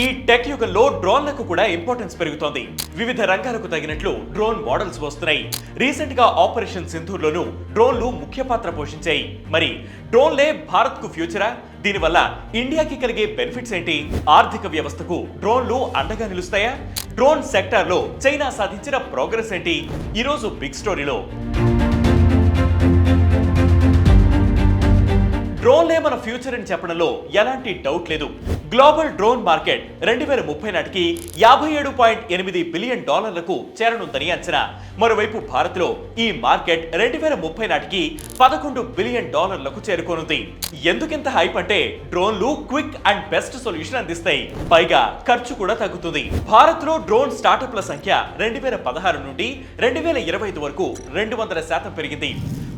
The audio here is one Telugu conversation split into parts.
ఈ టెక్ యుగంలో డ్రోన్లకు కూడా ఇంపార్టెన్స్ పెరుగుతోంది. వివిధ రంగాలకు తగినట్లు డ్రోన్ మోడల్స్ వస్తున్నాయి. రీసెంట్గా ఆపరేషన్ సింధూర్లోనూ డ్రోన్లు ముఖ్య పాత్ర పోషించాయి. మరి డ్రోన్లే భారత్కు ఫ్యూచరా దీనివల్ల ఇండియాకి కలిగే బెనిఫిట్స్ ఏంటి? ఆర్థిక వ్యవస్థకు డ్రోన్లు అండగా నిలుస్తాయా? డ్రోన్ సెక్టార్లో చైనా సాధించిన ప్రోగ్రెస్ ఏంటి? ఈరోజు బిగ్ స్టోరీలో డ్రోన్లే మన ఫ్యూచర్ అని చెప్పడంలో ఎలాంటి డౌట్ లేదు. గ్లోబల్ డ్రోన్ మార్కెట్ రెండు వేల ముప్పై నాటికి యాభై ఏడు పాయింట్ ఎనిమిది బిలియన్ డాలర్లకు చేరనుందని అంచనా. మరోవైపు భారత్లో ఈ మార్కెట్ రెండు వేల ముప్పై నాటికి పదకొండు బిలియన్ డాలర్లకు చేరుకోనుంది. ఎందుకింత హైప్ అంటే డ్రోన్లు క్విక్ అండ్ బెస్ట్ సొల్యూషన్ అందిస్తాయి. పైగా ఖర్చు కూడా తగ్గుతుంది. భారత్లో డ్రోన్ స్టార్టప్ల సంఖ్య రెండు వేల పదహారు నుండి రెండు వేల ఇరవై ఐదు వరకు రెండు వందల శాతం పెరిగింది.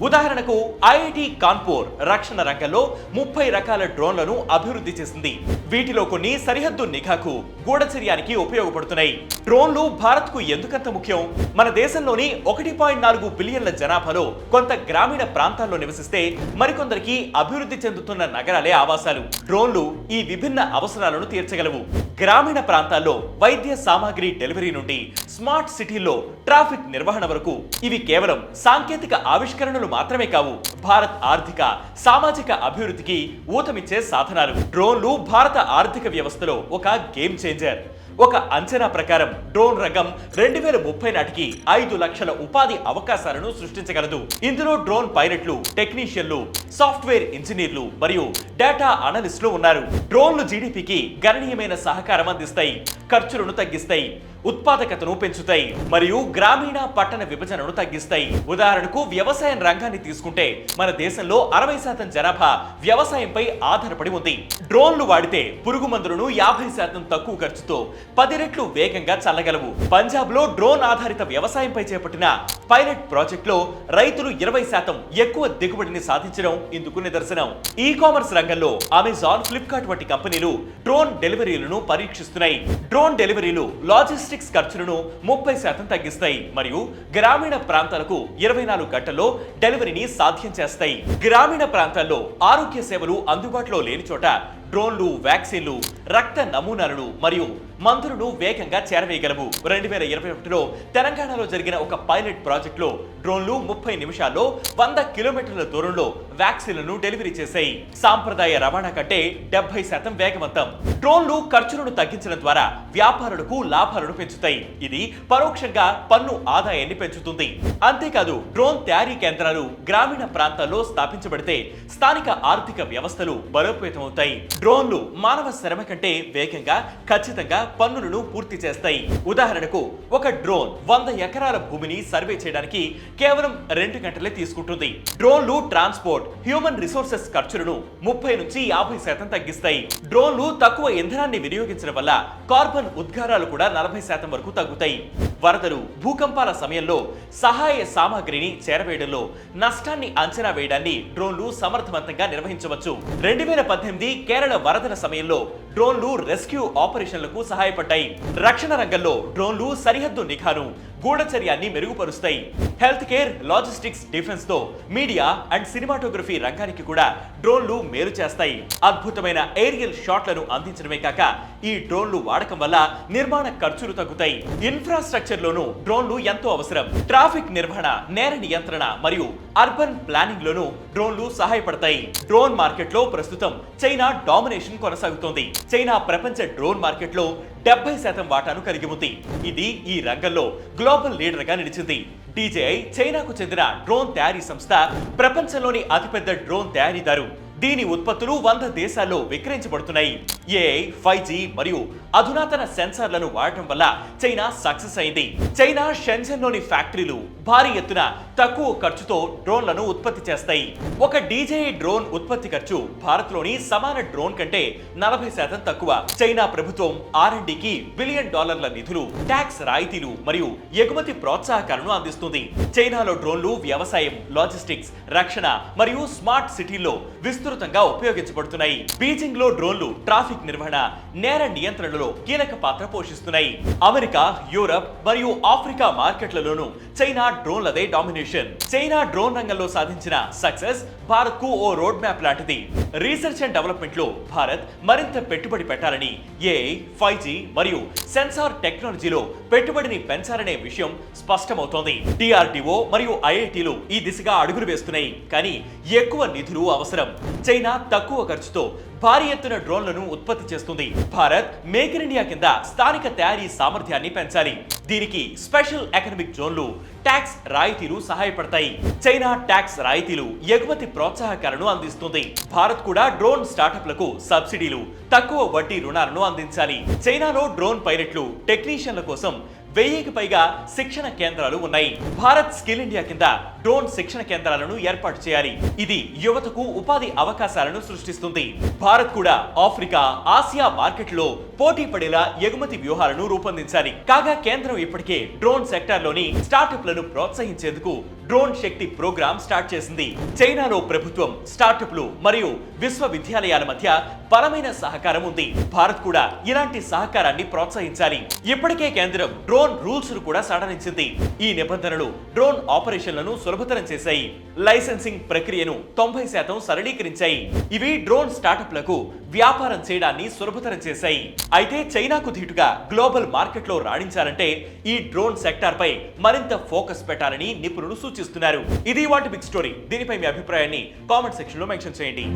ఉదాహరణకు ఐఐటి కాన్పూర్ రక్షణ రంగంలో ముప్పై రకాల డ్రోన్లను అభివృద్ధి చేసింది. వీటిలో కొన్ని సరిహద్దు నిఘాకు గూఢచర్యానికి ఉపయోగపడుతున్నాయి. డ్రోన్లు భారత్కు ఎందుకంత ముఖ్యం? మన దేశంలోని ఒకటి పాయింట్ నాలుగు బిలియన్ల జనాభాలో కొంత గ్రామీణ ప్రాంతాల్లో నివసిస్తే మరికొందరికి అభివృద్ధి చెందుతున్న నగరాలే ఆవాసాలు. డ్రోన్లు ఈ విభిన్న అవసరాలను తీర్చగలవు. గ్రామీణ ప్రాంతాల్లో వైద్య సామాగ్రి డెలివరీ నుండి స్మార్ట్ సిటీల్లో ట్రాఫిక్ నిర్వహణ వరకు ఇవి కేవలం సాంకేతిక ఆవిష్కరణలు మాత్రమే కావు. భారత్ ఆర్థిక సామాజిక అభివృద్ధికి ఊతమిచ్చే సాధనాలు. డ్రోన్లు భారత ఆర్థిక వ్యవస్థలో ఒక గేమ్ చేంజర్. ఒక అంచనా ప్రకారం డ్రోన్ రంగం రెండు వేల ముప్పై నాటికి ఐదు లక్షల ఉపాధి అవకాశాలను సృష్టించగలదు. ఇందులో డ్రోన్ పైలట్లు టెక్నీషియన్లు సాఫ్ట్వేర్ ఇంజనీర్లు మరియు డేటా అనలిస్టులు ఉన్నారు. డ్రోన్లు జీడిపికి గణనీయమైన సహకారం అందిస్తాయి. ఖర్చులను తగ్గిస్తాయి ఉత్పాదకతను పెంచుతాయి మరియు గ్రామీణ పట్టణ విభజనను తగ్గిస్తాయి. ఉదాహరణకు వ్యవసాయం రంగాన్ని తీసుకుంటే మన దేశంలో అరవై శాతం జనాభా వ్యవసాయంపై ఆధారపడి ఉంది. డ్రోన్లు వాడితే పురుగు మందులను యాభై శాతం తక్కువ ఖర్చుతో పది రెట్లు వేగంగా చల్లగలవు. పంజాబ్లో డ్రోన్ ఆధారిత వ్యవసాయంపై చేపట్టిన పైలట్ ప్రాజెక్ట్లో రైతులు ఇరవై శాతం ఎక్కువ దిగుబడిని సాధించడం ఇందుకు నిదర్శనం. ఈ కామర్స్ రంగంలో అమెజాన్ ఫ్లిప్కార్ట్ వంటి కంపెనీలు డ్రోన్ డెలివరీలను పరీక్షిస్తున్నాయి. డ్రోన్ డెలివరీలు లాజిస్టిక్స్ ఖర్చులను ముప్పై శాతం తగ్గిస్తాయి మరియు గ్రామీణ ప్రాంతాలకు ఇరవై నాలుగు గంటల్లో డెలివరీని సాధ్యం చేస్తాయి. గ్రామీణ ప్రాంతాల్లో ఆరోగ్య సేవలు అందుబాటులో లేని చోట డ్రోన్లు వ్యాక్సిన్లు రక్త నమూనాలను మరియు మందులను వేగంగా చేరవేయగలవు. రెండు వేల ఇరవై ఒకటిలో తెలంగాణలో జరిగిన ఒక పైలట్ ప్రాజెక్టులో డ్రోన్లు ముప్పై నిమిషాల్లో వంద కిలోమీటర్ల దూరంలో వ్యాక్సిన్లను డెలివరీ చేశాయి. సాంప్రదాయ రవాణా కంటే డెబ్బై శాతం వేగవంతం. డ్రోన్లు ఖర్చులను తగ్గించడం ద్వారా వ్యాపారులకు లాభాలను పెంచుతాయి. ఇది పరోక్షంగా పన్ను ఆదాయాన్ని పెంచుతుంది. అంతేకాదు డ్రోన్ తయారీ కేంద్రాలు గ్రామీణ ప్రాంతాల్లో స్థాపించబడితే స్థానిక ఆర్థిక వ్యవస్థలు బలోపేతమవుతాయి. డ్రోన్లు మానవ శ్రమ కంటే వేగంగా ఖచ్చితంగా పన్నులను పూర్తి చేస్తాయి. ఉదాహరణకు ఒక డ్రోన్ వంద ఎకరాల భూమిని సర్వే చేయడానికి కేవలం రెండు గంటలే తీసుకుంటుంది. డ్రోన్లు ట్రాన్స్పోర్ట్ హ్యూమన్ రిసోర్సెస్ ఖర్చులను ముప్పై నుంచి యాభై శాతం తగ్గిస్తాయి. డ్రోన్లు తక్కువ ఇంధనాన్ని వినియోగించడం వల్ల కార్బన్ ఉద్గారాలు కూడా నలభై శాతం వరకు తగ్గుతాయి. వరదలు భూకంపాల సమయంలో సహాయ సామాగ్రిని చేరవేయడంలో నష్టాన్ని అంచనా వేయడాన్ని డ్రోన్లు సమర్థవంతంగా నిర్వహించవచ్చు. రెండు వేల పద్దెనిమిది కేరళ వరదల సమయంలో డ్రోన్లు రెస్క్యూ ఆపరేషన్లకు సహాయపడ్డాయి. రక్షణ రంగంలో డ్రోన్లు సరిహద్దు నిఘాను. గూఢచర్యాన్ని మెరుగుపరుస్తాయి. హెల్త్ కేర్ లాజిస్టిక్స్ డిఫెన్స్తో మీడియా అండ్ సినిమాటోగ్రఫీ రంగానికి కూడా డ్రోన్లు మేలు చేస్తాయి. అద్భుతమైన ఏరియల్ షాట్లను అందించడమే కాక ఈ డ్రోన్లు వాడకం వల్ల నిర్మాణ ఖర్చులు తగ్గుతాయి. ఇన్ఫ్రాస్ట్రక్చర్ లోనూ డ్రోన్లు ఎంతో అవసరం. ట్రాఫిక్ నిర్వహణ నేర నియంత్రణ మరియు అర్బన్ ప్లానింగ్ లోనూ డ్రోన్లు సహాయపడతాయి. డ్రోన్ మార్కెట్లో ప్రస్తుతం చైనా డామినేషన్ కొనసాగుతోంది. చైనా ప్రపంచ డ్రోన్ మార్కెట్లో డెబ్బై శాతం వాటాను కలిగి ఉంది. ఇది ఈ రంగంలో గ్లోబల్ లీడర్గా నిలిచింది. డీజేఐ చైనాకు చెందిన డ్రోన్ తయారీ సంస్థ ప్రపంచంలోని అతిపెద్ద డ్రోన్ తయారీదారు. దీని ఉత్పత్తులు వంద దేశాల్లో విక్రయించబడుతున్నాయి. ఏఐ ఫైవ్ జీ మరియు అధునాతన సెన్సార్లను వాడటం వల్ల చైనా సక్సెస్ అయింది. చైనా షెన్జన్లోని ఫ్యాక్టరీలు భారీ ఎత్తున తక్కువ ఖర్చుతో డ్రోన్లను ఉత్పత్తి చేస్తాయి. ఒక డీజేఐ డ్రోన్ ఉత్పత్తి ఖర్చు భారత్లోని సమాన డ్రోన్ కంటే నలభై శాతం తక్కువ. చైనా ప్రభుత్వం ఆర్ఎండికి కి బిలియన్ డాలర్ల నిధులు ట్యాక్స్ రాయితీలు మరియు ఎగుమతి ప్రోత్సాహకాలను అందిస్తుంది. చైనాలో డ్రోన్లు వ్యవసాయం లాజిస్టిక్స్ రక్షణ మరియు స్మార్ట్ సిటీల్లో విస్తృత విస్తృతంగా ఉపయోగించబడుతున్నాయి. బీజింగ్లో డ్రోన్లు ట్రాఫిక్ నిర్వహణ నేర నియంత్రణలో కీలక పాత్ర పోషిస్తున్నాయి. అమెరికా యూరప్ మరియు ఆఫ్రికా మార్కెట్లలోనూ చైనా డ్రోన్లదే డామినేషన్. చైనా డ్రోన్ రంగంలో సాధించిన సక్సెస్ భారత్కు ఓ రోడ్ మ్యాప్ లాంటిది. రీసెర్చ్ అండ్ డెవలప్మెంట్లో భారత్ మరింత పెట్టుబడి పెట్టాలని ఏఐ ఫైవ్ జీ మరియు సెన్సార్ టెక్నాలజీలో పెట్టుబడిని పెంచాలనే విషయం స్పష్టమవుతోంది. డిఆర్డిఓ మరియు ఐఐటీలు ఈ దిశగా అడుగులు వేస్తున్నాయి. కానీ ఎక్కువ నిధులు అవసరం. చైనా తక్కువ ఖర్చుతో భారీ ఎత్తున డ్రోన్లను ఉత్పత్తి చేస్తుంది. భారత్ మేక్ ఇన్ ఇండియా కింద స్థానిక తయారీ సామర్థ్యాన్ని పెంచాలి. దీనికి స్పెషల్ ఎకనమిక్ జోన్లు ట్యాక్స్ రాయితీలు సహాయపడతాయి. చైనా ట్యాక్స్ రాయితీలు ఎగుమతి ప్రోత్సాహకాలను అందిస్తుంది. భారత్ కూడా డ్రోన్ స్టార్టప్లకు సబ్సిడీలు తక్కువ వడ్డీ రుణాలను అందించాలి. చైనాలో డ్రోన్ పైలట్లు టెక్నీషియన్ల కోసం వెయ్యికి పైగా శిక్షణ కేంద్రాలు ఉన్నాయి. భారత్ స్కిల్ ఇండియా కింద డ్రోన్ శిక్షణ కేంద్రాలను ఏర్పాటు చేయాలి. ఇది యువతకు ఉపాధి అవకాశాలను సృష్టిస్తుంది. భారత్ కూడా ఆఫ్రికా ఆసియా మార్కెట్లో పోటీ పడేలా ఎగుమతి వ్యూహాలను రూపొందించాలి. కాగా కేంద్రం ఇప్పటికే డ్రోన్ సెక్టార్లోని స్టార్టప్లను ప్రోత్సహించేందుకు డ్రోన్ శక్తి ప్రోగ్రామ్ స్టార్ట్ చేసింది. చైనాలో ప్రభుత్వం స్టార్టప్లు మరియు విశ్వవిద్యాలయాల మధ్య బలమైన సహకారం ఉంది. భారత్ కూడా ఇలాంటి సహకారాన్ని ప్రోత్సహించాలి. ఇప్పటికే కేంద్రం డ్రోన్ రూల్స్ను కూడా సడలించింది. ఈ నిబంధనలు డ్రోన్ ఆపరేషన్లను సులభతరం చేశాయి. లైసెన్సింగ్ ప్రక్రియను తొంభై శాతం సరళీకరించాయి. ఇవి డ్రోన్ స్టార్టప్లకు వ్యాపారం చేయడాన్ని సులభతరం చేశాయి. అయితే చైనాకు ధీటుగా గ్లోబల్ మార్కెట్లో రాణించాలంటే ఈ డ్రోన్ సెక్టార్ పై మరింత ఫోకస్ పెట్టాలని నిపుణులు సూచిస్తున్నారు ఇది వాటి బిగ్ స్టోరీ దీనిపై మీ అభిప్రాయాన్ని కామెంట్ సెక్షన్లో మెన్షన్ చేయండి.